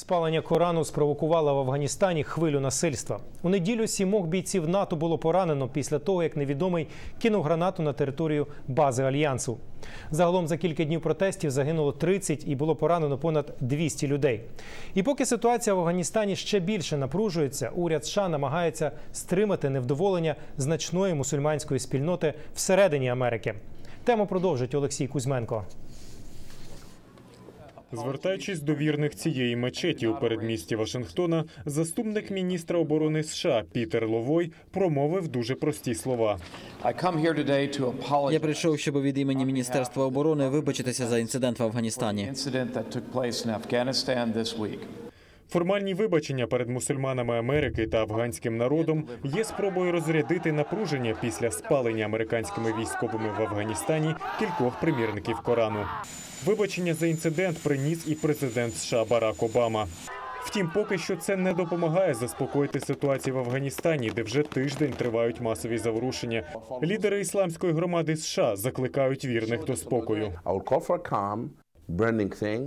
Спалення Корану спровокувало в Афганістані хвилю насильства. У неділю сімох бійців НАТО було поранено після того, як невідомий кинув гранату на територію бази альянсу. Загалом за кілька днів протестів загинуло 30 і було поранено понад 200 людей. І поки ситуація в Афганістані ще більше напружується, уряд США намагається стримати невдоволення значної мусульманської спільноти всередині Америки. Тему продовжить Олексій Кузьменко. Звертаючись до вірних цієї мечеті у передмісті Вашингтона, заступник міністра оборони США Пітер Ловой промовив дуже прості слова. Я прийшов, щоб від імені Міністерства оборони вибачитися за інцидент в Афганістані. Формальні вибачення перед мусульманами Америки та афганським народом є спробою розрядити напруження після спалення американськими військовими в Афганістані кількох примірників Корану. Вибачення за інцидент приніс і президент США Барак Обама. Втім, поки що це не допомагає заспокоїти ситуацію в Афганістані, де вже тиждень тривають масові заворушення. Лідери ісламської громади США закликають вірних до спокою.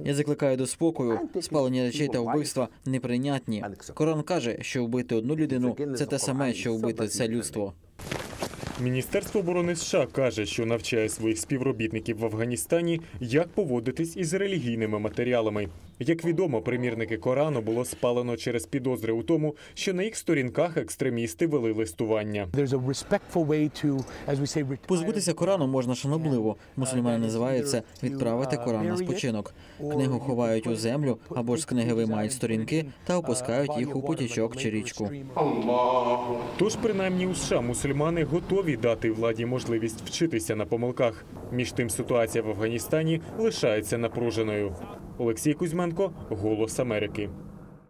Я закликаю до спокою. Спалення речей та вбивства неприйнятні. Коран каже, що вбити одну людину це те саме, що вбити це людство. Міністерство оборони США каже, що навчає своїх співробітників в Афганістані, як поводитись із релігійними матеріалами. Як відомо, примірники Корану було спалено через підозри у тому, що на їх сторінках екстремісти вели листування. Позбутися Корану можна шанобливо. Мусульмани називають це відправити Коран на спочинок. Книгу ховають у землю або ж з книги виймають сторінки та опускають їх у потічок чи річку. Тож, принаймні у США мусульмани готові дати владі можливість вчитися на помилках. Між тим ситуація в Афганістані лишається напруженою. Олексій Кузьменко, Голос Америки.